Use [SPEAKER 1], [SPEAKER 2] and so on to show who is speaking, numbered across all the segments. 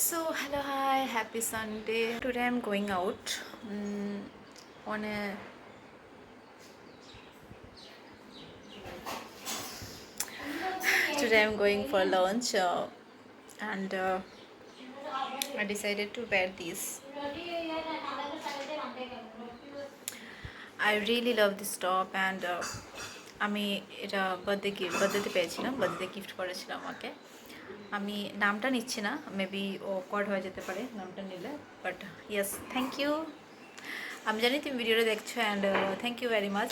[SPEAKER 1] So, hello, hi, happy Sunday. Today I'm going out mm, on a today I'm going for lunch uh, and uh, I decided to wear these. I really love this top and uh, আমি এটা birthday gift বার্থডেতে পেয়েছিলাম birthday gift করেছিল আমাকে আমি নামটা নিচ্ছি না মেবি অকওয়ার্ড হয়ে যেতে পারে নামটা নিলে বাট ইয়েস থ্যাংক ইউ আমি জানি তুমি ভিডিওটা দেখছ and thank you very much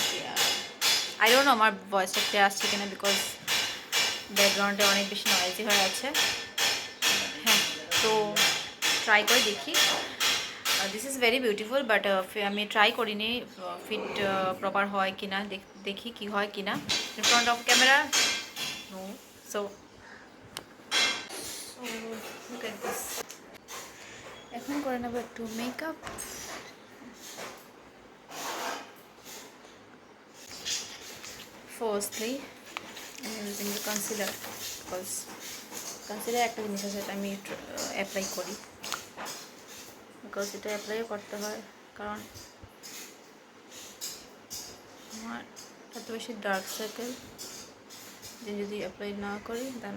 [SPEAKER 1] I don't know আমার ভয়েসটা ক্লিয়ার আসছে কিনা বিকজ ব্যাকগ্রাউন্ডে অনেক বেশি নয়েজি হয়ে আছে। হ্যাঁ তো ট্রাই করে দেখি। This is very beautiful but আমি ট্রাই করিনি ফিট প্রপার হয় কি না দেখি কি হয় কি না in front of camera no so at এখন করে নেব একটু মেকআপ ফার্স্টলি আমি using the concealer because concealer একটা জিনিস আছে যেটা আমি অ্যাপ্লাই করি। বিকজ এটা অ্যাপ্লাইও করতে হয়, কারণ আমার এত বেশি ডার্ক সার্কেল যদি অ্যাপ্লাই না করি then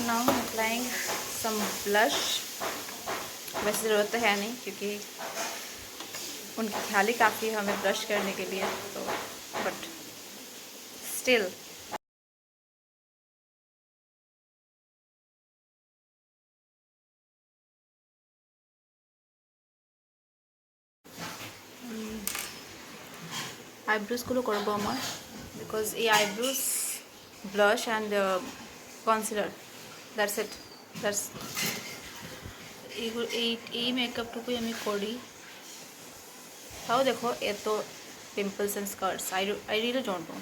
[SPEAKER 1] now I'm applying some blush वैसे ज़रूरत तो है नहीं क्योंकि उनकी ख्याल ही काफ़ी है हमें ब्रश करने के लिए तो बट स्टिल আইব্রোসগুলো করবো আমার বিকজ এই eyebrows blush and concealer that's it that's এইগুলো এই এই মেকআপটুকুই আমি করি। তাও দেখো, এত pimples and scars I I really don't know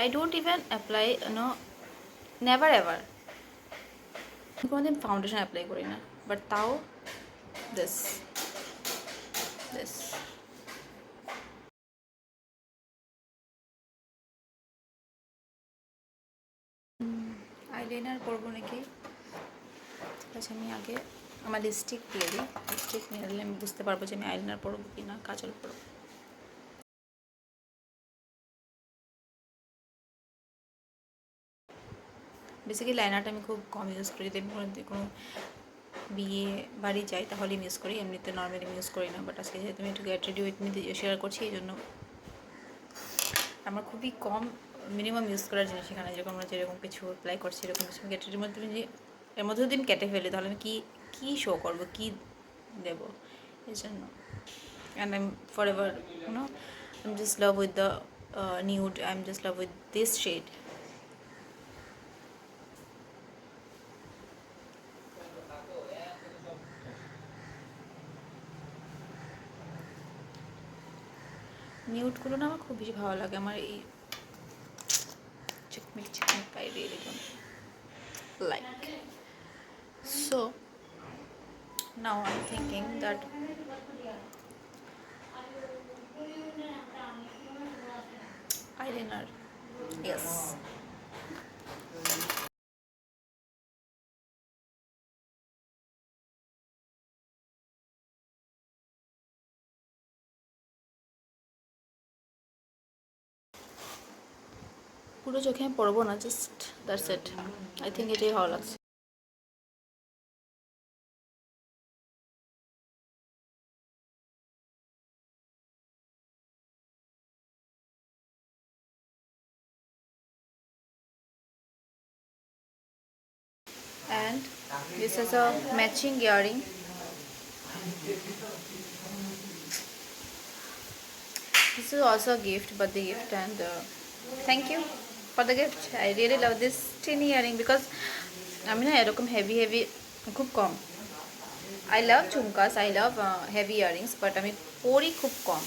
[SPEAKER 1] I don't even apply no never ever কোনোদিন ফাউন্ডেশন অ্যাপ্লাই করি না বাট তাও দিস দিস আইলাইনার করব নাকি? আচ্ছা আমি আগে আমার লিপস্টিক দিয়ে দিই। লিপস্টিক নিয়ে দিলে আমি বুঝতে পারব যে আমি আইলাইনার পরবো কি না কাজল পরবো। বেসিক্যালি লাইনারটা আমি খুব কম ইউজ করি। যদি আমি কোনো বিয়ে বাড়ি যাই, তাহলে আমি ইউজ করি। এমনিতে নর্মালি আমি ইউজ করি না। বাট আজকে যেহেতু আমি একটু get ready with me share করছি, এই জন্য। আমার খুবই কম মিনিমাম ইউজ করার জিনিস এখানে, যেরকম আমরা যেরকম কিছু অ্যাপ্লাই করছি, এরকম কিছু ক্যাটারির মধ্যে যে এর মধ্যে আমি কেটে ফেলি, তাহলে আমি কী কী শো করব, কী দেবো? এই জন্য and I am forever no I am just love with the nude I am just love with this shade নিউটগুলো না আমার খুব বেশি ভালো লাগে। আমার এই మీకు chicken fry really don't like. So now I'm thinking that I dinner. yes. পুরো চোখে আমি পড়ব না just that's it I think এটাই ভালো লাগছে and this is a matching earring this is also a gift but the gift and uh, thank you for the gift i really love this tiny earring because আমি না এরকম heavy heavy খুব কম। I love jhumkas I love heavy earrings but আমি পরি খুব কম।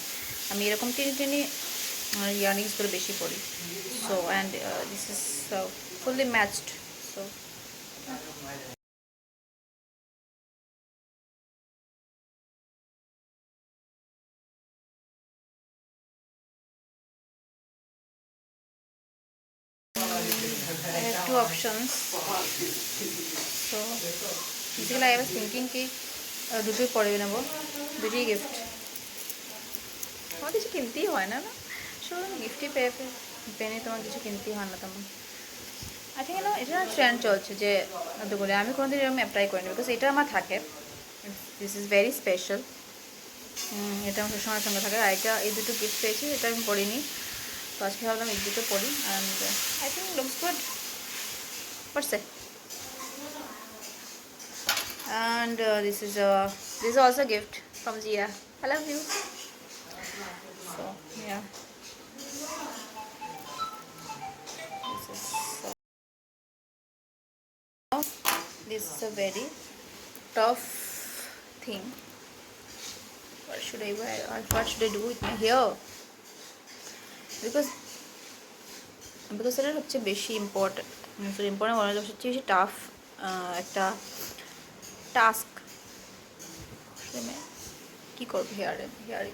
[SPEAKER 1] আমি এরকম টিনি টিনি ইয়ারিংসগুলো বেশি পরি। So and uh, this is uh, fully options. So basically I was thinking আহ, দুটোই পরে নেব দুটোই গিফট আমার কিছু কিনতেই হয় না না শুধু গিফটই পেয়ে পেনে তোমার কিছু কিনতেই হয় না তেমন আই থিঙ্ক না এটা ট্রেন্ড চলছে যে বলে আমি কোনোদিন এরকম অ্যাপ্লাই করিনি বিকজ এটা আমার থাকে দিস ইজ ভেরি স্পেশাল এটা আমার সবসময় সঙ্গে থাকে আর এটা এই দুটো গিফট পেয়েছি এটা আমি পড়িনি তো আজকে ভাবলাম এই দুটো পড়ি and I think looks good What's that? And uh, this is a this is also a gift from Zia. I love you. So yeah. This is so this is a very tough thing. What should I wear? What should I do with my hair? Because because এটা হচ্ছে বেশি important important মনে হচ্ছে হচ্ছে বেশি tough একটা task কী করব হেয়ারে হেয়ারে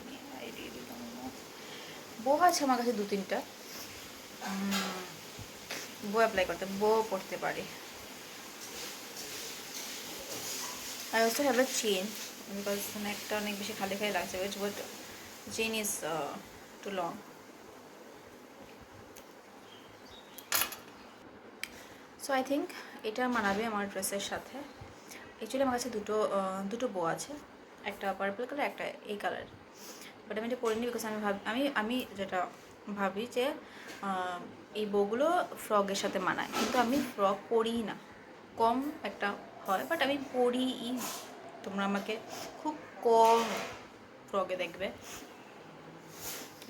[SPEAKER 1] বো আছে আমার কাছে দু তিনটা বো অ্যাপ্লাই করতে বো পড়তে পারি। I also have a chain because একটা অনেক বেশি খালি খালি লাগছে but chain is too long so I think এটা মানাবে আমার ড্রেসের সাথে। অ্যাকচুয়ালি আমার কাছে দুটো দুটো বো আছে। একটা পার্পল কালার একটা এই কালার বাট আমি এটা পরিনি বিকজ আমি ভাব, আমি আমি যেটা ভাবি যে এই বউগুলো ফ্রকের সাথে মানায়। কিন্তু আমি ফ্রক পরিই না। কম একটা হয় বাট আমি পরিই। তোমরা আমাকে খুব কম ফ্রকে দেখবে।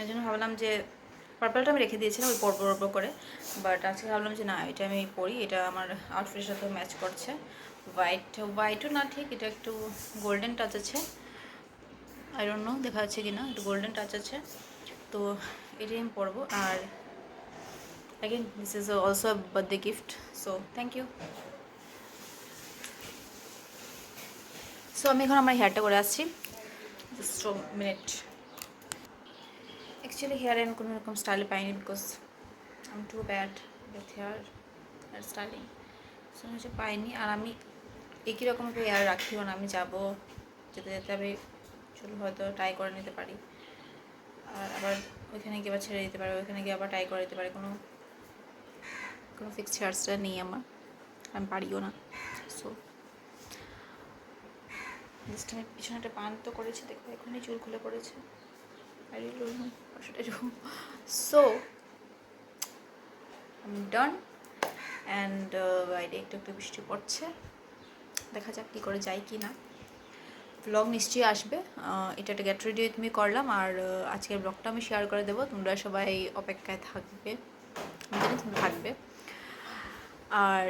[SPEAKER 1] এই জন্য ভাবলাম যে পার্পলটা আমি রেখে দিয়েছিলাম ওই পরপর পরপর করে। বাট আজকে ভাবলাম যে না, এটা আমি পরি, এটা আমার আউটফিটের সাথে ম্যাচ করছে। হোয়াইট হোয়াইটও না ঠিক, এটা একটু গোল্ডেন টাচ আছে। আই ডোন্ট নো দেখা যাচ্ছে কি না একটু গোল্ডেন টাচ আছে। তো এটাই আমি পরবো। আর again this is also birthday gift so thank you so আমি এখন আমার হেয়ারটা করে আসছি। জাস্ট মিনিট অ্যাকচুয়ালি হেয়ারে আমি কোনো রকম স্টাইলে পাইনি because um too bad with hair hair styling so হচ্ছে পাইনি। আর আমি একই রকম হেয়ার রাখিও না। আমি যাব যেতে যেতে আমি চুল হয়তো ট্রাই করে নিতে পারি। আর আবার ওইখানে গিয়ে আবার ছেড়ে দিতে পারি। ওইখানে গিয়ে আবার ট্রাই করে দিতে পারি। কোনো কোনো ফিক্সড হেয়ার স্টাইল নেই আমার। আমি পারিও না। সো জাস্ট আমি পিছনে একটা পান তো করেছি। দেখো, এখনই চুল খুলে পড়েছে। I really don't know what should I do. So, I'm done. And বাইরে একটু একটু বৃষ্টি পড়ছে। দেখা যাক কী করে যাই কি না। ব্লগ নিশ্চয়ই আসবে। এটা একটা গেট রেডি তুমি করলাম। আর আজকের ব্লগটা আমি শেয়ার করে দেবো। তোমরা সবাই অপেক্ষায় থাকবে। আমি থাকবে। আর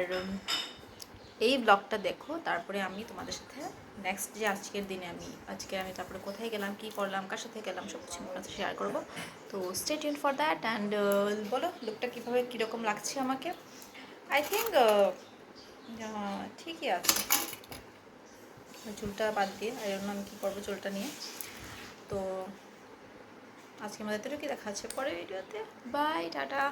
[SPEAKER 1] এই ব্লগটা দেখো, তারপরে আমি তোমাদের সাথে নেক্সট যে আজকের দিনে আমি, আজকে আমি তারপরে কোথায় গেলাম, কি করলাম, কার সাথে গেলাম, সব কিছু সাথে শেয়ার করব। তো stay tune for that and বলো লুকটা কীভাবে, কীরকম লাগছে আমাকে? আই থিঙ্ক ঠিকই আছে। চুলটা বাদ দিয়ে আর জন্য আমি কী করব চুলটা নিয়ে। তো আজকে আমাদের কি দেখা যাচ্ছে পরে ভিডিওতে বাই টাটা।